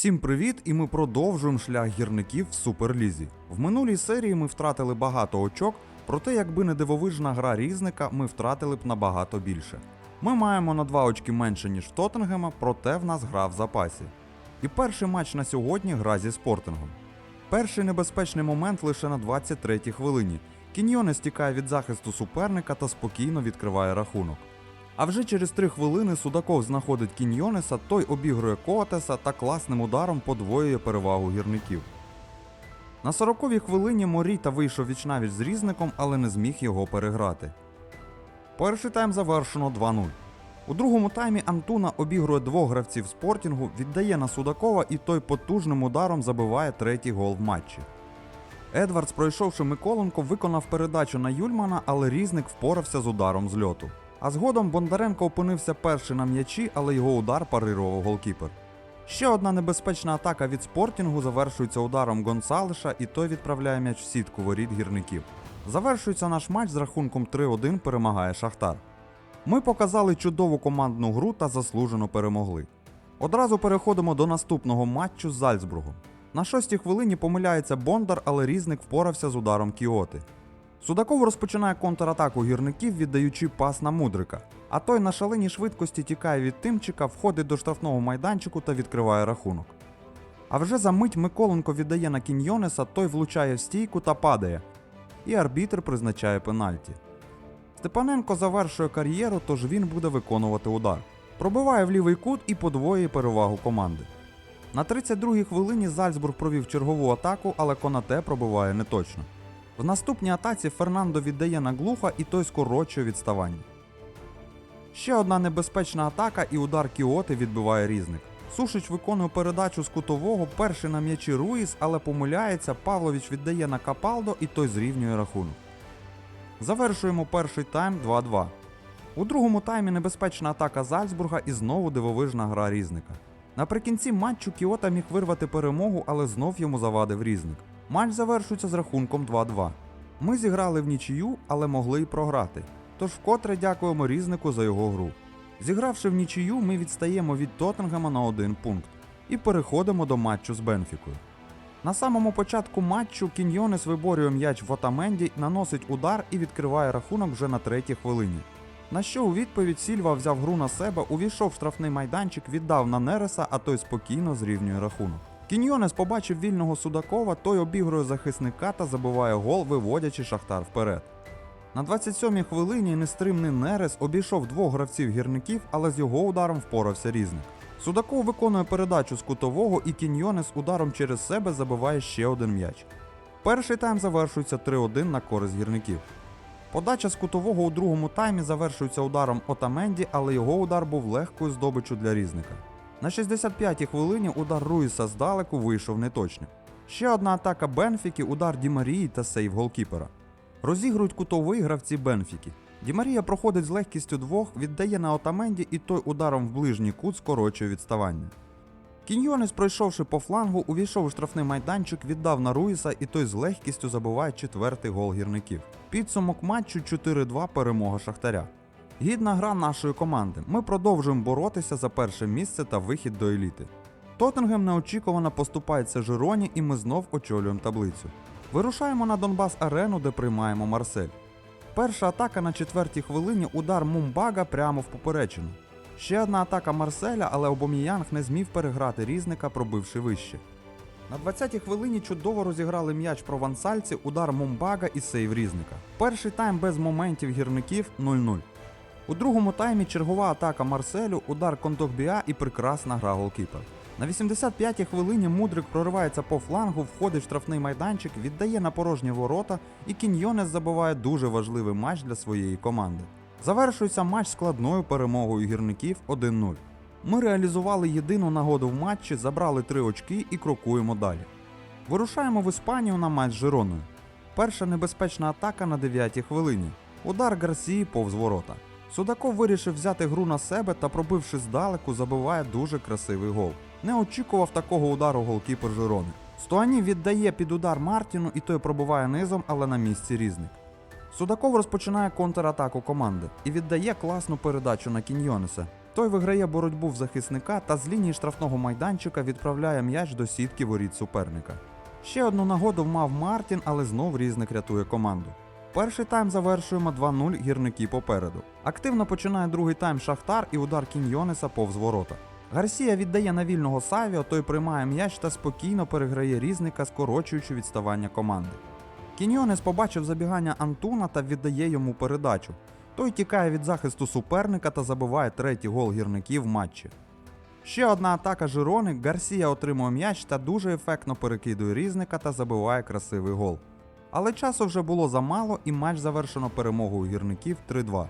Всім привіт! І ми продовжуємо шлях гірників в Суперлізі. В минулій серії ми втратили багато очок, проте, якби не дивовижна гра різника, ми втратили б набагато більше. Ми маємо на 2 очки менше, ніж в Тоттенгема, проте в нас гра в запасі. І перший матч на сьогодні гра зі спортингом. Перший небезпечний момент лише на 23-й хвилині. Кіньйоне стікає від захисту суперника та спокійно відкриває рахунок. А вже через 3 хвилини Судаков знаходить Кіньйонеса, той обігрує Коатеса та класним ударом подвоює перевагу гірників. На 40-й хвилині Моріта вийшов вічнавіч з різником, але не зміг його переграти. Перший тайм завершено 2-0. У другому таймі Антуна обігрує двох гравців спортінгу, віддає на Судакова і той потужним ударом забиває третій гол в матчі. Едвардс, пройшовши Миколенко, виконав передачу на Юльмана, але різник впорався з ударом з льоту. А згодом Бондаренко опинився перший на м'ячі, але його удар парирував голкіпер. Ще одна небезпечна атака від спортінгу завершується ударом Гонсалеша, і той відправляє м'яч в сітку воріт гірників. Завершується наш матч з рахунком 3-1 перемагає Шахтар. Ми показали чудову командну гру та заслужено перемогли. Одразу переходимо до наступного матчу з Зальцбургом. На шостій хвилині помиляється Бондар, але різник впорався з ударом Кіоти. Судаков розпочинає контратаку гірників, віддаючи пас на мудрика. А той на шаленій швидкості тікає від тимчика, входить до штрафного майданчику та відкриває рахунок. А вже за мить Миколенко віддає на Кіньйонеса, той влучає в стійку та падає. І арбітр призначає пенальті. Степаненко завершує кар'єру, тож він буде виконувати удар. Пробиває в лівий кут і подвоює перевагу команди. На 32-й хвилині Зальцбург провів чергову атаку, але Конате пробиває неточно. В наступній атаці Фернандо віддає на глуха і той скорочує відставання. Ще одна небезпечна атака і удар Кіоти відбиває різник. Сушич виконує передачу з кутового, перший на м'ячі Руїс, але помиляється, Павлович віддає на Капалдо і той зрівнює рахунок. Завершуємо перший тайм 2-2. У другому таймі небезпечна атака Зальцбурга і знову дивовижна гра різника. Наприкінці матчу Кіота міг вирвати перемогу, але знов йому завадив різник. Матч завершується з рахунком 2-2. Ми зіграли в нічию, але могли й програти. Тож вкотре дякуємо різнику за його гру. Зігравши в нічию, ми відстаємо від Тоттенгема на один пункт і переходимо до матчу з Бенфікою. На самому початку матчу Кіньйонес виборює м'яч в Отаменді, наносить удар і відкриває рахунок вже на третій хвилині. На що у відповідь Сільва взяв гру на себе, увійшов в штрафний майданчик, віддав на Нереса, а той спокійно зрівнює рахунок. Кіньйонес побачив вільного Судакова, той обігрує захисника та забиває гол, виводячи Шахтар вперед. На 27-й хвилині нестримний Нерес обійшов двох гравців гірників, але з його ударом впорався різник. Судаков виконує передачу з кутового і Кіньйонес ударом через себе забиває ще один м'яч. Перший тайм завершується 3-1 на користь гірників. Подача з кутового у другому таймі завершується ударом Отаменді, але його удар був легкою здобиччю для різника. На 65-й хвилині удар Руїса здалеку вийшов неточним. Ще одна атака Бенфіки, удар Дімарії та сейв голкіпера. Розігрують кутовий гравці Бенфіки. Дімарія проходить з легкістю двох, віддає на Отаменді і той ударом в ближній кут скорочує відставання. Кіньйонес, пройшовши по флангу, увійшов у штрафний майданчик, віддав на Руїса і той з легкістю забиває четвертий гол гірників. Підсумок матчу 4-2 перемога Шахтаря. Гідна гра нашої команди. Ми продовжуємо боротися за перше місце та вихід до еліти. Тоттенгем неочікувано поступається Жироні, і ми знов очолюємо таблицю. Вирушаємо на Донбас Арену, де приймаємо Марсель. Перша атака на четвертій хвилині удар Мумбага прямо в поперечину. Ще одна атака Марселя, але Обоміянг не зміг переграти різника, пробивши вище. На 20-й хвилині чудово розіграли м'яч провансальці, удар Мумбага і сейв різника. Перший тайм без моментів гірників 0-0. У другому таймі чергова атака Марселю, удар Кондогбіа і прекрасна гра голкіпер. На 85-й хвилині Мудрик проривається по флангу, входить в штрафний майданчик, віддає на порожні ворота, і Кіньйонес забиває дуже важливий матч для своєї команди. Завершується матч складною перемогою гірників 1-0. Ми реалізували єдину нагоду в матчі, забрали три очки і крокуємо далі. Вирушаємо в Іспанію на матч з Жироною. Перша небезпечна атака на 9-й хвилині. Удар Гарсії повз ворота. Судаков вирішив взяти гру на себе та, пробивши здалеку, забиває дуже красивий гол. Не очікував такого удару голкіпер Жирони. Стуані віддає під удар Мартіну і той пробиває низом, але на місці різник. Судаков розпочинає контратаку команди і віддає класну передачу на Кіньйонеса. Той виграє боротьбу в захисника та з лінії штрафного майданчика відправляє м'яч до сітки воріт суперника. Ще одну нагоду мав Мартін, але знов різник рятує команду. Перший тайм завершуємо 2-0 гірники попереду. Активно починає другий тайм Шахтар і удар Кіньйонеса повз ворота. Гарсія віддає на вільного Савіо, той приймає м'яч та спокійно переграє різника, скорочуючи відставання команди. Кіньйонес побачив забігання Антуна та віддає йому передачу. Той тікає від захисту суперника та забиває третій гол гірників в матчі. Ще одна атака Жирони, Гарсія отримує м'яч та дуже ефектно перекидує різника та забиває красивий гол. Але часу вже було замало і матч завершено перемогою гірників 3-2.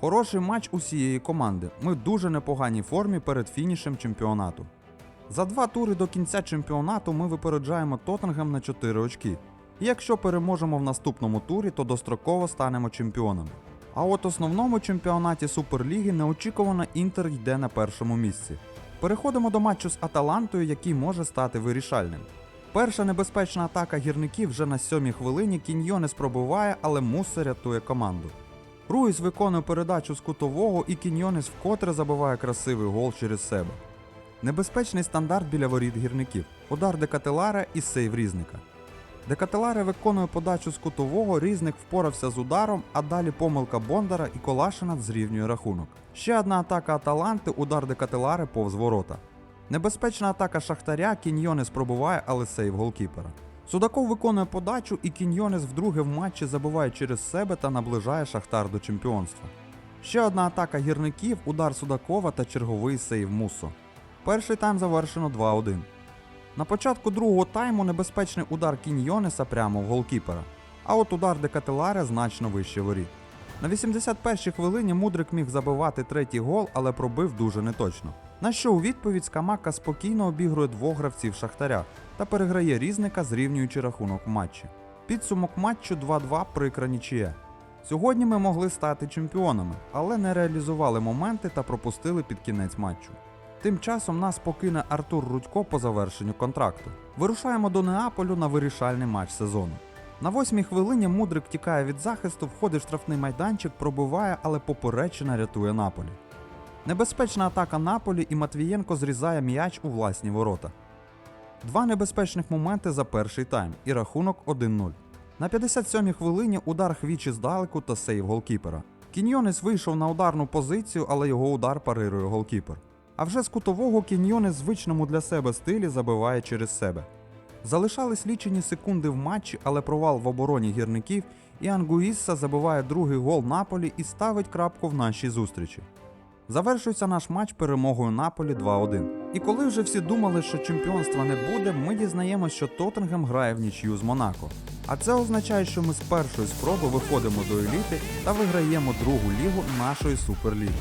Хороший матч усієї команди. Ми в дуже непоганій формі перед фінішем чемпіонату. За два тури до кінця чемпіонату ми випереджаємо Тоттенгем на 4 очки. І якщо переможемо в наступному турі, то достроково станемо чемпіонами. А от основному чемпіонаті Суперліги неочікувано Інтер йде на першому місці. Переходимо до матчу з Аталантою, який може стати вирішальним. Перша небезпечна атака гірників вже на сьомій хвилині Кіньйонес пробиває, але Мусе рятує команду. Руїс виконує передачу з кутового і Кіньйонес вкотре забиває красивий гол через себе. Небезпечний стандарт біля воріт гірників. Удар Декателаре і сейв різника. Декателаре виконує подачу з кутового, різник впорався з ударом, а далі помилка Бондара і Колашина зрівнює рахунок. Ще одна атака Аталанти, удар Декателаре повз ворота. Небезпечна атака Шахтаря, Кіньйонес пробиває, але сейв голкіпера. Судаков виконує подачу, і Кіньйонес вдруге в матчі забиває через себе та наближає Шахтар до чемпіонства. Ще одна атака гірників, удар Судакова та черговий сейв Мусо. Перший тайм завершено 2-1. На початку другого тайму небезпечний удар Кіньйонеса прямо в голкіпера, а от удар Декателаре значно вище воріт. На 81-й хвилині Мудрик міг забивати третій гол, але пробив дуже неточно. На що у відповідь Скамака спокійно обігрує двох гравців Шахтаря та переграє різника, зрівнюючи рахунок матчі. Підсумок матчу 2-2 прикра нічия. Сьогодні ми могли стати чемпіонами, але не реалізували моменти та пропустили під кінець матчу. Тим часом нас покине Артур Рудько по завершенню контракту. Вирушаємо до Неаполю на вирішальний матч сезону. На восьмій хвилині Мудрик тікає від захисту, входить в штрафний майданчик, пробиває, але поперечина рятує Наполі. Небезпечна атака Наполі і Матвієнко зрізає м'яч у власні ворота. Два небезпечних моменти за перший тайм і рахунок 1-0. На 57-й хвилині удар хвічі здалеку та сейв голкіпера. Кіньйонес вийшов на ударну позицію, але його удар парирує голкіпер. А вже з кутового Кіньйонес звичному для себе стилі забиває через себе. Залишались лічені секунди в матчі, але провал в обороні гірників, і Ангуїсса забиває другий гол Наполі і ставить крапку в нашій зустрічі. Завершується наш матч перемогою Наполі 2-1. І коли вже всі думали, що чемпіонства не буде, ми дізнаємось, що Тоттенгем грає в нічию з Монако. А це означає, що ми з першої спроби виходимо до еліти та виграємо другу лігу нашої суперліги.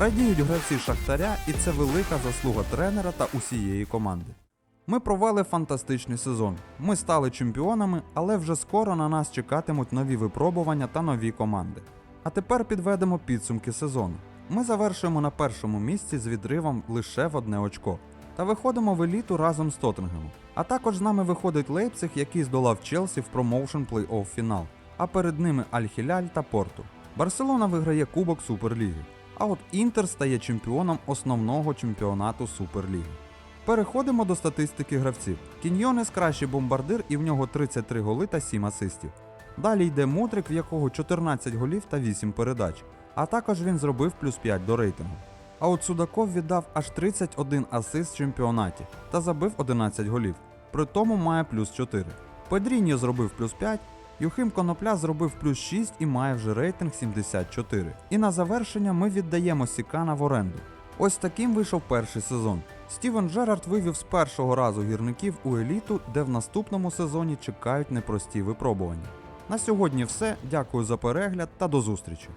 Радіють гравці Шахтаря, і це велика заслуга тренера та усієї команди. Ми провели фантастичний сезон. Ми стали чемпіонами, але вже скоро на нас чекатимуть нові випробування та нові команди. А тепер підведемо підсумки сезону. Ми завершуємо на першому місці з відривом лише в одне очко та виходимо в еліту разом з Тоттенгемом. А також з нами виходить Лейпциг, який здолав Челсі в промоушен плей-офф фінал, а перед ними Аль-Хіляль та Порту. Барселона виграє Кубок Суперліги, а от Інтер стає чемпіоном основного чемпіонату Суперліги. Переходимо до статистики гравців. Кіньйонес кращий бомбардир і в нього 33 голи та 7 асистів. Далі йде Мудрик, в якого 14 голів та 8 передач, а також він зробив плюс 5 до рейтингу. А от Судаков віддав аж 31 асист в чемпіонаті та забив 11 голів. При тому має плюс 4. Педріньо зробив плюс 5, Юхим Конопля зробив плюс 6 і має вже рейтинг 74. І на завершення ми віддаємо Сікана в оренду. Ось таким вийшов перший сезон. Стівен Джерард вивів з першого разу гірників у еліту, де в наступному сезоні чекають непрості випробування. На сьогодні все. Дякую за перегляд та до зустрічі.